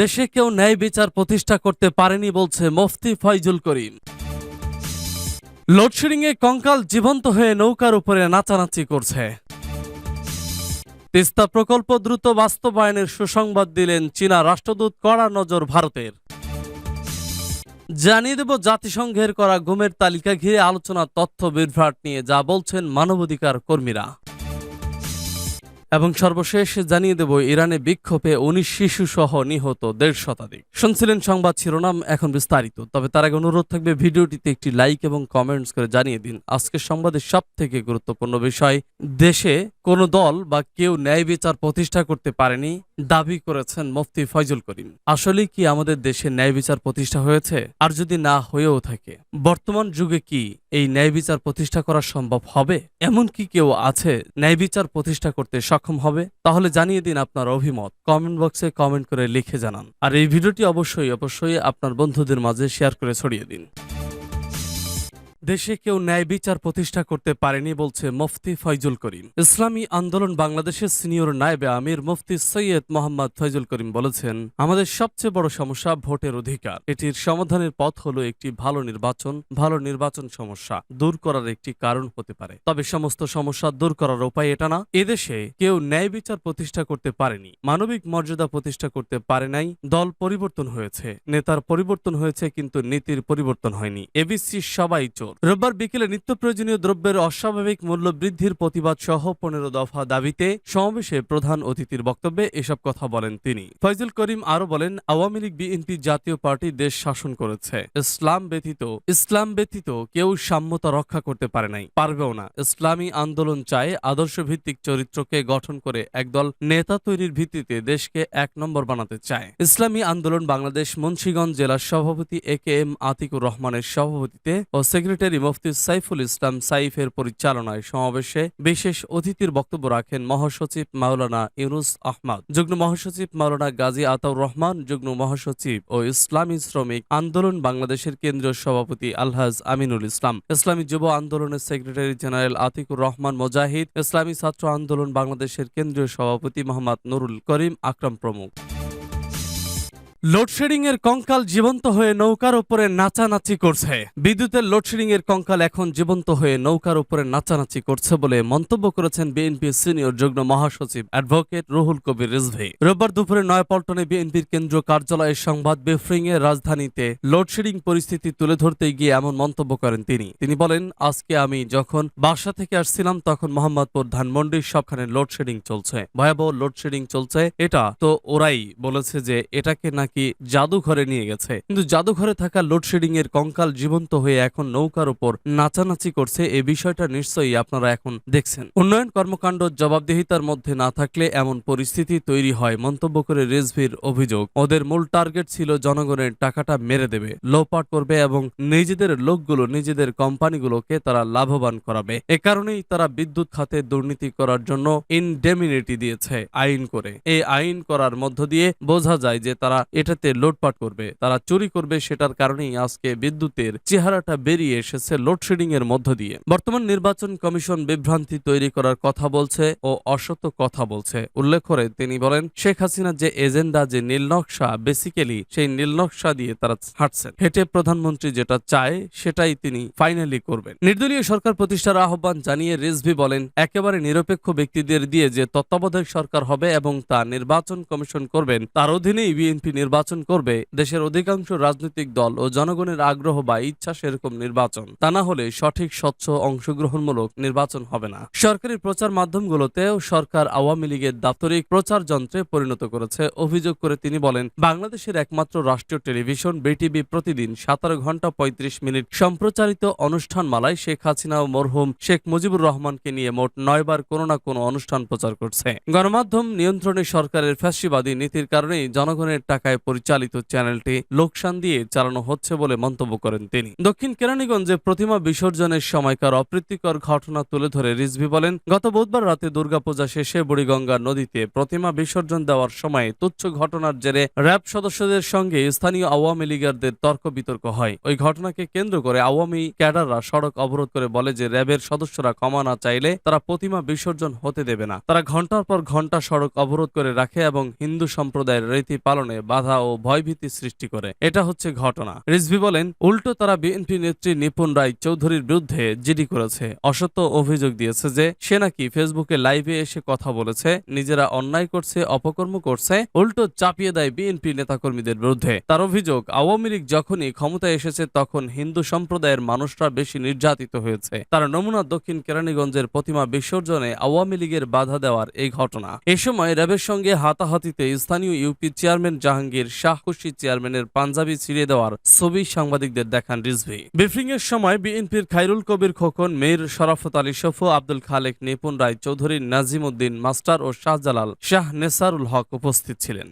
দেশে কেউ ন্যায় বিচার প্রতিষ্ঠা করতে পারেনি বলছে মুফতি ফয়জুল করিম। লোডশেডিংয়ে কঙ্কাল জীবন্ত হয়ে নৌকার উপরে নাচানাচি করছে। তিস্তা প্রকল্প দ্রুত বাস্তবায়নের সুসংবাদ দিলেন চীনা রাষ্ট্রদূত কড়া নজর ভারতের। জানিয়ে দেব জাতিসংঘের করা ঘুমের তালিকা ঘিরে আলোচনা তথ্য বিভ্রাট নিয়ে যা বলছেন মানবাধিকার কর্মীরা। এবং সর্বশেষ জানিয়ে দেব, ইরানে বিক্ষোভে উনিশ শিশু সহ নিহত দেড় শতাধিক। শুনছিলেন সংবাদ শিরোনাম, এখন বিস্তারিত। তবে তার আগে অনুরোধ থাকবে, ভিডিওটিতে একটি লাইক এবং কমেন্টস করে জানিয়ে দিন। আজকের সংবাদের সব থেকে গুরুত্বপূর্ণ বিষয়, দেশে কোনো দল বা কেউ ন্যায় বিচার প্রতিষ্ঠা করতে পারেনি, দাবি করেছেন মুফতি ফয়জুল করিম। আসলে কি আমাদের দেশে ন্যায় বিচার প্রতিষ্ঠা হয়েছে? আর যদি না হয়েও থাকে, বর্তমান যুগে কি এই ন্যায় বিচার প্রতিষ্ঠা করা সম্ভব হবে? এমন কি কেউ আছে ন্যায় বিচার প্রতিষ্ঠা করতে সক্ষম হবে, তাহলে জানিয়ে দিন আপনার অভিমত। কমেন্ট বক্সে কমেন্ট করে লিখে জানান। আর এই ভিডিওটি অবশ্যই অবশ্যই আপনার বন্ধুদের মাঝে শেয়ার করে ছড়িয়ে দিন। দেশে কেউ ন্যায় বিচার প্রতিষ্ঠা করতে পারেনি বলছে মুফতি ফয়জুল করিম। ইসলামী আন্দোলন বাংলাদেশের সিনিয়র নায়েবে আমির মুফতি সৈয়দ মোহাম্মদ ফয়জুল করিম বলেছেন, আমাদের সবচেয়ে বড় সমস্যা ভোটের অধিকার। এটির সমাধানের পথ হলো একটি ভালো নির্বাচন ভালো নির্বাচন সমস্যা দূর করার একটি কারণ হতে পারে। তবে সমস্ত সমস্যা দূর করার উপায় এটা না। এদেশে কেউ ন্যায় বিচার প্রতিষ্ঠা করতে পারেনি, মানবিক মর্যাদা প্রতিষ্ঠা করতে পারে নাই, দল পরিবর্তন হয়েছে, নেতার পরিবর্তন হয়েছে কিন্তু নীতির পরিবর্তন হয়নি। এবিসি সবাই চোর। রোববার বিকেলে নিত্য প্রয়োজনীয় দ্রব্যের অস্বাভাবিক মূল্য বৃদ্ধির প্রতিবাদ সহ পনেরো দফা দাবিতে সমাবেশে প্রধান অতিথির বক্তব্যে এসব কথা বলেন তিনি। ফয়জুল করিম আরও বলেন, Awami League, BNP Jatiya Party দেশ শাসন করেছে। ইসলাম ব্যতীত ইসলাম ব্যতীত কেউ সাম্যতা রক্ষা করতে পারে নাই। পারবেও না। ইসলামী আন্দোলন চায় আদর্শ ভিত্তিক চরিত্রকে গঠন করে একদল নেতা তৈরির ভিত্তিতে দেশকে এক নম্বর বানাতে চায়। ইসলামী আন্দোলন বাংলাদেশ মুন্সিগঞ্জ জেলার সভাপতি এ কে এম আতিকুর রহমানের সভাপতিতে ও সেক্রেটারি মুফতি সাইফুল ইসলাম সাইফের পরিচালনায় সমাবেশে বিশেষ অতিথির বক্তব্য রাখেন মহাসচিব মাওলানা ইউনুস আহমদ। যুগ্ম মহাসচিব মাওলানা গাজী আতাউর রহমান, যুগ্ম মহাসচিব ও ইসলামী শ্রমিক আন্দোলন বাংলাদেশের কেন্দ্রীয় সভাপতি আলহাজ আমিনুল ইসলাম, ইসলামী যুব আন্দোলনের সেক্রেটারি জেনারেল আতিকুর রহমান মোজাহিদ, ইসলামী ছাত্র আন্দোলন বাংলাদেশের কেন্দ্রীয় সভাপতি মোহাম্মদ নুরুল করিম আকরাম প্রমুখ। লোডশেডিং এর কঙ্কাল জীবন্ত হয়ে নৌকার উপরে নাচানাচি করছে। বিদ্যুতের লোডশেডিং এর কঙ্কাল এখন জীবন্ত হয়ে নৌকার উপরে নাচানাচি করছে বলে মন্তব্য করেছেন বিএনপি সিনিয়র যুগ্ম মহাসচিব অ্যাডভোকেট রুহুল কবির রিজভি। রোববার দুপুরে নয়াপল্টনে বিএনপির কেন্দ্রীয় কার্যালয়ের সংবাদ ব্রিফিং এ রাজধানীতে লোডশেডিং পরিস্থিতি তুলে ধরতে গিয়ে এমন মন্তব্য করেন তিনি। তিনি বলেন, আজকে আমি যখন বাসা থেকে আসছিলাম তখন মোহাম্মদপুর ধানমন্ডির সবখানে লোডশেডিং চলছে। ভয়াবহ লোডশেডিং চলছে। এটা তো ওরাই বলেছে যে এটাকে নাকি জাদুঘরে নিয়ে গেছে। কিন্তু জাদুঘরে থাকা লোডশেডিং এর কঙ্কাল জীবন্ত হয়ে এখন নৌকার উপর নাচানাচি করছে এই বিষয়টা নিশ্চয়ই আপনারা এখন দেখছেন। উন্নয়ন কর্মকাণ্ড জবাবদিহিতার মধ্যে না থাকলে এমন পরিস্থিতি তৈরি হয়, মন্তব্য করে রেজভির অভিযোগ। ওদের মূল টার্গেট ছিল জনগণের টাকাটা মেরে দেবে, লোপাট করবে এবং নিজেদের লোকগুলো, নিজেদের কোম্পানিগুলোকে তারা লাভবান করাবে। এ কারণেই তারা বিদ্যুৎ খাতে দুর্নীতি করার জন্য ইনডেমিনিটি দিয়েছে আইন করে। এই আইন করার মধ্য দিয়ে বোঝা যায় যে তারা এটাতে লোটপাট করবে। তারা চুরি করবে সেটার কারণেই আজকে বিদ্যুতের চেহারাটা বেরিয়ে এসেছে লোডশেডিং এর মধ্য দিয়ে। বর্তমান নির্বাচন কমিশন বিভ্রান্তি তৈরি করার কথা বলছে ও অসত্য কথা বলছে। উল্লেখ করে তিনি বলেন, শেখ হাসিনার যে এজেন্ডা, যে নীলনকশা বেসিক্যালি সেই নীলনকশা দিয়ে তারা হাঁটছেন। হেঁটে প্রধানমন্ত্রী যেটা চায় সেটাই তিনি ফাইনালি করবেন। নির্দলীয় সরকার প্রতিষ্ঠার আহ্বান জানিয়ে রিজভি বলেন, একেবারে নিরপেক্ষ ব্যক্তিদের দিয়ে যে তত্ত্বাবধায়ক সরকার হবে এবং তা নির্বাচন কমিশন করবেন, তার অধীনেই বিএনপি নির্বাচন করবে দেশের অধিকাংশ রাজনৈতিক দল ও জনগণের আগ্রহ বা ইচ্ছা সেরকম নির্বাচন। তা না হলে সঠিক, স্বচ্ছ, অংশগ্রহণমূলক নির্বাচন হবে না। সরকারি প্রচার মাধ্যমগুলোতেও সরকার আওয়ামী লীগের দাপ্তরিক প্রচার যন্ত্রে পরিণত করেছে অভিযোগ করে তিনি বলেন, বাংলাদেশের একমাত্র রাষ্ট্রীয় টেলিভিশন বিটিভি প্রতিদিন সতেরো ঘণ্টা পঁয়ত্রিশ মিনিট সম্প্রচারিত অনুষ্ঠান মালায় শেখ হাসিনা ও মরহুম শেখ মুজিবুর রহমানকে নিয়ে মোট নয়বার কোনো না কোনো অনুষ্ঠান প্রচার করছে। গণমাধ্যম নিয়ন্ত্রণে সরকারের ফ্যাসিবাদী নীতির কারণেই জনগণের টাকায় পরিচালিত চ্যানেলটি লোকসান দিয়ে চালানো হচ্ছে বলে মন্তব্য করেন তিনি। দক্ষিণ কেরানীগঞ্জে প্রতিমা বিসর্জনের সময়কার অপ্রীতিকর ঘটনা তুলে ধরে রিজভি বলেন, গত বুধবার রাতে দুর্গাপূজা শেষে বুড়িগঙ্গা নদীতে প্রতিমা বিসর্জন দেওয়ার সময় তুচ্ছ ঘটনার জেরে র্যাব সদস্যদের সঙ্গে স্থানীয় আওয়ামী লীগারদের তর্ক বিতর্ক হয়। ওই ঘটনাকে কেন্দ্র করে আওয়ামী ক্যাডাররা সড়ক অবরোধ করে বলে যে র্যাবের সদস্যরা ক্ষমা না চাইলে তারা প্রতিমা বিসর্জন হতে দেবে না। তারা ঘণ্টার পর ঘণ্টা সড়ক অবরোধ করে রাখে এবং হিন্দু সম্প্রদায়ের রীতি পালনে বাধা বাধা ও ভয়ভীতি সৃষ্টি করে। এটা হচ্ছে ঘটনা। রিজভি বলেন, উল্টো তারা বিএনপি নেত্রী নিপুণ রায় চৌধুরীর বিরুদ্ধে জিডি করেছে। অসত্য অভিযোগ দিয়েছে যে, সে নাকি ফেসবুকে লাইভে এসে কথা বলেছে, নিজেরা অন্যায় করছে, অপকর্ম করছে, উল্টো চাপিয়ে দেয় বিএনপি নেতাকর্মীদের বিরুদ্ধে। তার অভিযোগ, আওয়ামী লীগ যখনই ক্ষমতায় এসেছে তখন হিন্দু সম্প্রদায়ের মানুষরা বেশি নির্যাতিত হয়েছে। তার নমুনা দক্ষিণ কেরানীগঞ্জের প্রতিমা বিসর্জনে আওয়ামী লীগের বাধা দেওয়ার এই ঘটনা। এ সময় র্যাবের সঙ্গে হাতাহাতিতে স্থানীয় ইউপি চেয়ারম্যান জাহাঙ্গীর শাহ খুশি চেয়ারম্যানের পাঞ্জাবি ছিঁড়ে দেওয়ার ছবি সাংবাদিকদের দেখান রিজভি। ব্রিফিং এর সময় বিএনপির খাইরুল কবির খোকন, মেয়র শরাফত আলী সফু, আব্দুল খালেক নিপুন রায় চৌধুরী নাজিম উদ্দিন মাস্টার ও শাহজালাল শাহ নেসারুল হক উপস্থিত ছিলেন।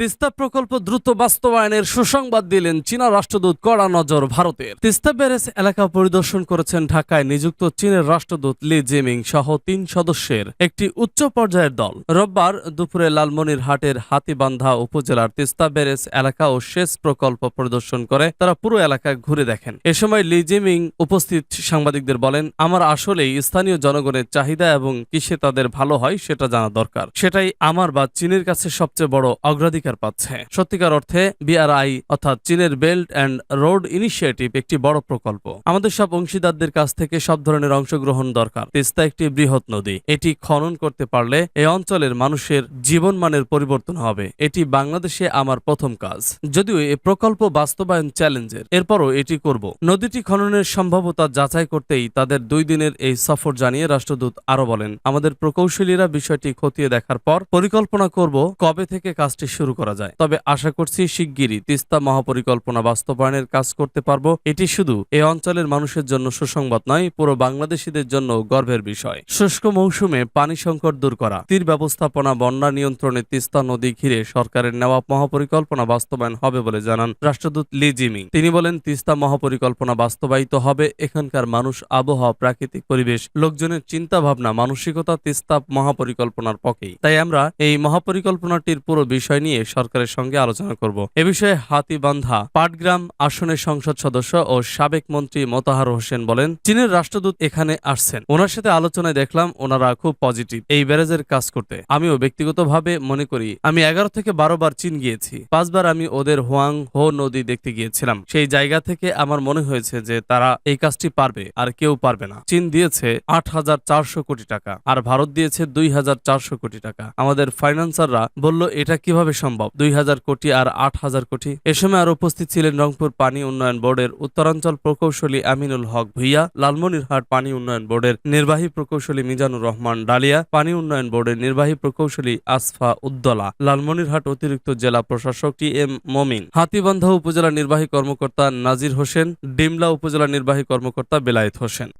তিস্তা প্রকল্প দ্রুত বাস্তবায়নের সুসংবাদ দিলেন চীনা রাষ্ট্রদূত কড়া নজর ভারতের। তিস্তা ব্যারেজ এলাকা পরিদর্শন করেছেন ঢাকায় নিযুক্ত চীনের রাষ্ট্রদূত লি জিমিং সহ তিন সদস্যের একটি উচ্চ পর্যায়ের দল। রোববার দুপুরে লালমনিরহাটের হাতিবান্ধা উপজেলার তিস্তা ব্যারেজ এলাকা ও সেচ প্রকল্প পরিদর্শন করে তারা পুরো এলাকা ঘুরে দেখেন। এ সময় লি জিমিং উপস্থিত সাংবাদিকদের বলেন, আমার আসলেই স্থানীয় জনগণের চাহিদা এবং কিসে তাদের ভালো হয় সেটা জানা দরকার। সেটাই আমার বা চীনের কাছে সবচেয়ে বড় অগ্রাধিকার। পাচ্ছে। সত্যিকার অর্থে বিআরআই অর্থাৎ চীনের বেল্ট অ্যান্ড রোড ইনিশিয়েটিভ একটি বড় প্রকল্প। আমাদের সব অংশীদারদের কাছ থেকে সব ধরনের অংশগ্রহণ দরকার। তিস্তা একটি বৃহৎ নদী। এটি খনন করতে পারলে এই অঞ্চলের মানুষের জীবনমানের পরিবর্তন হবে। এটি বাংলাদেশে আমার প্রথম কাজ। যদিও এই প্রকল্প বাস্তবায়ন চ্যালেঞ্জের, এরপরও এটি করব। নদীটি খননের সম্ভাব্যতা যাচাই করতেই তাদের দুই দিনের এই সফর জানিয়ে রাষ্ট্রদূত আরও বলেন, আমাদের প্রকৌশলীরা বিষয়টি খতিয়ে দেখার পর পরিকল্পনা করব কবে থেকে কাজটি শুরু করা যায়। তবে আশা করছি শিগগিরই তিস্তা মহাপরিকল্পনা বাস্তবায়নের কাজ করতে পারব। এটি শুধু এই অঞ্চলের মানুষের জন্য সুসংবাদ নয়, পুরো বাংলাদেশিদের জন্য গর্বের বিষয়। শুষ্ক মৌসুমে পানি সংকট দূর করা। তীর ব্যবস্থাপনা, বন্যা নিয়ন্ত্রণে তিস্তা নদী ঘিরে সরকারের নেওয়া মহাপরিকল্পনা বাস্তবায়ন হবে বলে জানান রাষ্ট্রদূত লি জিমিং। তিনি বলেন, তিস্তা মহাপরিকল্পনা বাস্তবায়িত হবে। এখানকার মানুষ আবহাওয়া, প্রাকৃতিক পরিবেশ, লোকজনের চিন্তা ভাবনা মানসিকতা তিস্তা মহাপরিকল্পনার পক্ষেই। তাই আমরা এই মহাপরিকল্পনাটির পুরো বিষয় নিয়ে সরকারের সঙ্গে আলোচনা করব। এ বিষয়ে হাতিবান্ধা পাটগ্রাম আসনের সংসদ সদস্য ও সাবেক মন্ত্রী মোতাহার হোসেন বলেন, চীনের রাষ্ট্রদূত এখানে আসছেন। ওনার সাথে আলোচনায় দেখলাম ওনারা খুব পজিটিভ, এই ব্যারেজের কাজ করতে। আমিও ব্যক্তিগতভাবে মনে করি, আমি এগারো থেকে বারো বার চীন গিয়েছি। পাঁচবার আমি ওদের হোয়াং হো নদী দেখতে গিয়েছিলাম। সেই জায়গা থেকে আমার মনে হয়েছে যে তারা এই কাজটি পারবে, আর কেউ পারবে না। চীন দিয়েছে আট হাজার চারশো কোটি টাকা, আর ভারত দিয়েছে দুই হাজার চারশো কোটি টাকা। আমাদের ফাইন্যান্সাররা বলল, এটা কীভাবে সম্ভব? দুই হাজার কোটি আর আট হাজার কোটি। এ সময় আর উপস্থিত ছিলেন রংপুর পানি উন্নয়ন বোর্ডের উত্তরাঞ্চল প্রকৌশলী আমিনুল হক ভুইয়া, লালমনিরহাট পানি উন্নয়ন বোর্ডের নির্বাহী প্রকৌশলী মিজানুর রহমান ডালিয়া, পানি উন্নয়ন বোর্ডের নির্বাহী প্রকৌশলী আসফা উদ্দলা, লালমনিরহাট অতিরিক্ত জেলা প্রশাসক টি এম মমিন, হাতিবান্ধা উপজেলা নির্বাহী কর্মকর্তা নাজির হোসেন, ডিমলা উপজেলা নির্বাহী কর্মকর্তা বেলায়েত হোসেন।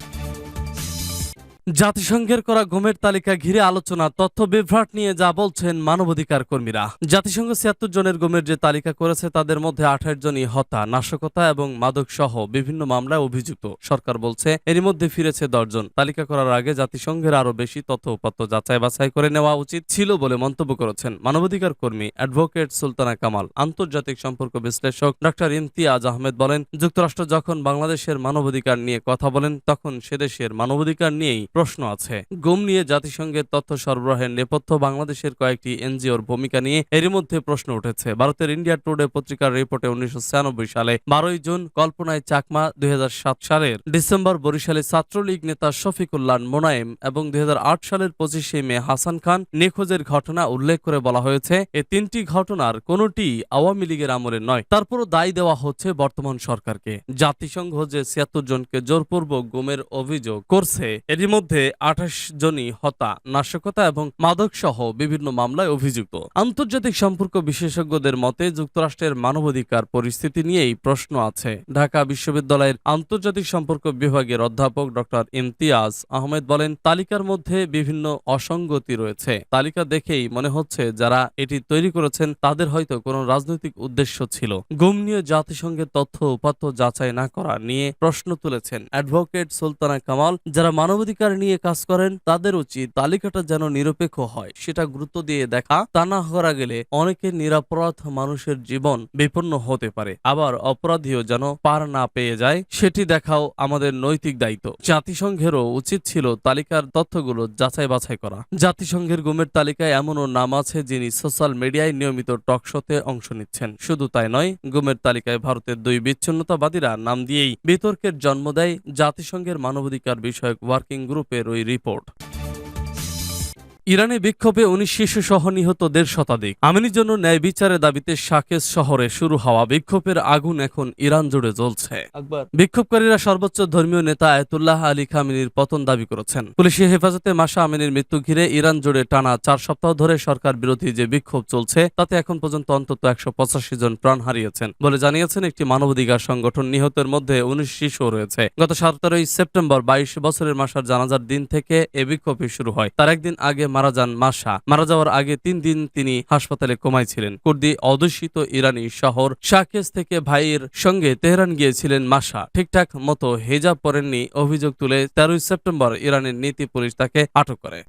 জাতিসংঘের করা ঘুমের তালিকা ঘিরে আলোচনা, তথ্য বিভ্রাট নিয়ে যা বলছেন মানবাধিকার কর্মীরা। জাতিসংঘ ছিয়াত্তর জনের গুমের যে তালিকা করেছে, তাদের মধ্যে আঠাশ জনই হত্যা, নাশকতা এবং মাদক সহ বিভিন্ন মামলায় অভিযুক্ত। সরকার বলছে, এরই মধ্যে ফিরেছে দশজন তালিকা করার আগে জাতিসংঘের আরও বেশি তথ্য উপাত্ত যাচাই বাছাই করে নেওয়া উচিত ছিল বলে মন্তব্য করেছেন মানবাধিকার কর্মী অ্যাডভোকেট সুলতানা কামাল। আন্তর্জাতিক সম্পর্ক বিশ্লেষক ডক্টর ইমতিয়াজ আহমেদ বলেন, যুক্তরাষ্ট্র যখন বাংলাদেশের মানবাধিকার নিয়ে কথা বলেন, তখন সেদেশের মানবাধিকার নিয়েই প্রশ্ন আছে। গুম নিয়ে জাতিসংঘের তথ্য সরবরাহের নেপথ্য বাংলাদেশের কয়েকটি এনজিওর ভূমিকা নিয়ে এরই মধ্যে প্রশ্ন উঠেছে। ভারতের ইন্ডিয়া টুডে পত্রিকার রিপোর্টে উনিশশো সালে বারোই জুন কল্পনায় চাকমা দুই সালের ডিসেম্বর বরিশালে ছাত্রলীগ নেতা শফিকুল্লাহ মোনায়েম এবং দুই সালের পঁচিশে মে হাসান খান নিখোঁজের ঘটনা উল্লেখ করে বলা হয়েছে। এ তিনটি ঘটনার কোনটি আওয়ামী লীগের আমলে নয়, তারপরও দায় দেওয়া হচ্ছে বর্তমান সরকারকে। জাতিসংঘ যে ছিয়াত্তর জনকে জোরপূর্বক গুমের অভিযোগ করছে, এরই মধ্যে আঠাশ জনই হত্যা, নাশকতা এবং মাদক সহ বিভিন্ন মামলায় অভিযুক্ত। আন্তর্জাতিক সম্পর্ক বিশেষজ্ঞদের মতে, যুক্তরাষ্ট্রের মানবাধিকার পরিস্থিতি নিয়েই প্রশ্ন আছে। ঢাকা বিশ্ববিদ্যালয়ের আন্তর্জাতিক সম্পর্ক বিভাগের অধ্যাপক ডক্টর ইমতিয়াজ আহমেদ বলেন, তালিকার মধ্যে বিভিন্ন অসঙ্গতি রয়েছে। তালিকা দেখেই মনে হচ্ছে যারা এটি তৈরি করেছেন, তাদের হয়তো কোনো রাজনৈতিক উদ্দেশ্য ছিল। গুম নিয়ে জাতিসংঘের তথ্য উপাত্ত যাচাই না করা নিয়ে প্রশ্ন তুলেছেন অ্যাডভোকেট সুলতানা কামাল, যারা মানবাধিকার বিচার নিয়ে কাজ করেন, তাদের উচিত তালিকাটা যেন নিরপেক্ষ হয়। সেটা গুরুত্ব দিয়ে দেখা, তা না করা গেলে অনেকের নিরাপরাধ মানুষের জীবন বিপন্ন হতে পারে। আবার অপরাধীও যেন পার না পেয়ে যায়, সেটি দেখাও আমাদের নৈতিক দায়িত্ব। জাতিসংঘেরও উচিত ছিল তালিকার তথ্যগুলো যাচাই বাছাই করা। জাতিসংঘের গুমের তালিকায় এমনও নাম আছে যিনি সোশ্যাল মিডিয়ায় নিয়মিত টকশোতে অংশ নিচ্ছেন। শুধু তাই নয়, গুমের তালিকায় ভারতের দুই বিচ্ছিন্নতাবাদীরা নাম দিয়েই বিতর্কের জন্ম দেয় জাতিসংঘের মানবাধিকার বিষয়ক ওয়ার্কিং গ্রুপের ওই রিপোর্ট ইরানে বিক্ষোভে উনিশ শিশু সহ নিহত দেড় শতাধিক। আমিনের জন্য ন্যায় বিচারের দাবিতে শাকেস শহরে শুরু হওয়া বিক্ষোভের আগুন এখন ইরান জুড়ে জ্বলছে। বিক্ষোভকারীরা সর্বোচ্চ ধর্মীয় নেতা আয়তুল্লাহ আলী খামিনির পতন দাবি করেছেন। পুলিশি হেফাজতে মাসা আমিনের মৃত্যু ঘিরে ইরান জুড়ে টানা চার সপ্তাহ ধরে সরকার বিরোধী যে বিক্ষোভ চলছে তাতে এখন পর্যন্ত অন্তত একশো পঁচাশি জন প্রাণ হারিয়েছেন বলে জানিয়েছেন একটি মানবাধিকার সংগঠন। নিহতের মধ্যে উনিশ শিশু রয়েছে। গত সতেরোই সেপ্টেম্বর বাইশ বছরের মাসার জানাজার দিন থেকে এ বিক্ষোভে শুরু হয়। তার একদিন আগে মারা যান মাসা মারা যাওয়ার আগে তিন দিন তিনি হাসপাতালে কোমায় ছিলেন। কুর্দি অধ্যুষিত ইরানি শহর শাকেস থেকে ভাইয়ের সঙ্গে তেহরান গিয়েছিলেন মাসা ঠিকঠাক মতো হেজাব পরেননি, অভিযোগ তুলে তেরোই সেপ্টেম্বর ইরানের নীতি পুলিশ তাকে আটক করে।